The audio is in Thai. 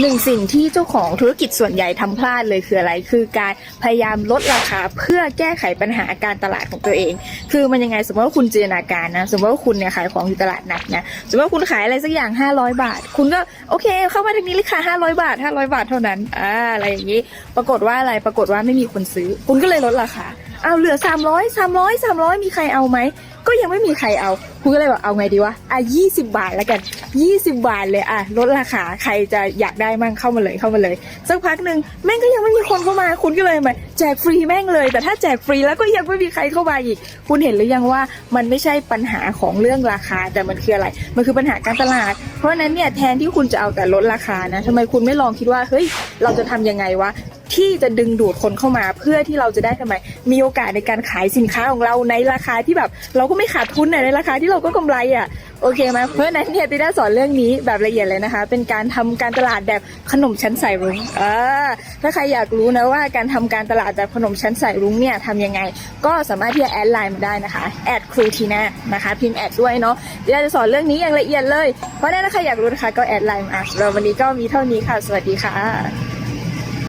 หนึ่งสิ่งที่เจ้าของธุรกิจส่วนใหญ่ทำพลาดเลยคืออะไร คือการพยายามลดราคาเพื่อแก้ไขปัญหาการตลาดของตัวเอง คือมันยังไงสมมติว่าคุณจินตนาการนะ สมมติว่าคุณเนี่ยขายของอยู่ตลาดนัดนะ สมมติว่าคุณขายอะไรสักอย่าง 500 บาท คุณก็โอเค เข้ามาทางนี้เลยค่ะ500 บาท 500 บาทเท่านั้น อ่า อะไรอย่างนี้ ปรากฏว่าอะไร ปรากฏว่าไม่มีคนซื้อ คุณก็เลยลดราคา เอาเหลือ 300 300 300 มีใครเอาไหม ก็ยังไม่มีใครเอาคุณก็เลยแบบเอาไงดีวะอะ20บาทแล้วกัน20บาทเลยอะลดราคาใครจะอยากได้มั่งเข้ามาเลยเข้ามาเลย สักพักหนึ่งแม่งก็ยังไม่มีคนเข้ามา คุณก็เลยมาแจกฟรีแม่งเลย แต่ถ้าแจกฟรีแล้วก็ยังไม่มีใครเข้ามาอีก คุณเห็นหรือยังว่ามันไม่ใช่ปัญหาของเรื่องราคาแต่มันคืออะไร มันคือปัญหาการตลาด เพราะฉะนั้นเนี่ยแทนที่คุณจะเอาแต่ลดราคานะทำไมคุณไม่ลองคิดว่าเฮ้ยเราจะทำยังไงวะที่จะดึงดูดคนเข้ามาเพื่อที่เราจะได้ทำไม มีโอกาสในการขายสินค้าของเราในราคาที่แบบ เราก็ไม่ขาดทุนในราคาที่เราก็กำไรอะโอเคไหมเพราะฉะนั้นเนี่ยติด้าสอนเรื่องนี้แบบละเอียดเลยนะคะ เป็นการทำการตลาดแบบขนมชั้นใส่รุ้งอ่าถ้าใครอยากรู้นะว่าการทำการตลาดแบบขนมชั้นใส่รุ้งเนี่ยทำยังไง ก็สามารถที่จะแอดไลน์มาได้นะคะแอดครูทีน่านะคะพิมพ์แอดด้วยเนาะติด้าจะสอนเรื่องนี้อย่างละเอียดเลยเพราะฉะนั้นถ้าใครอยากรู้นะคะก็แอดไลน์มาสำหรับวันนี้ก็มีเท่านี้ค่ะ สวัสดีค่ะ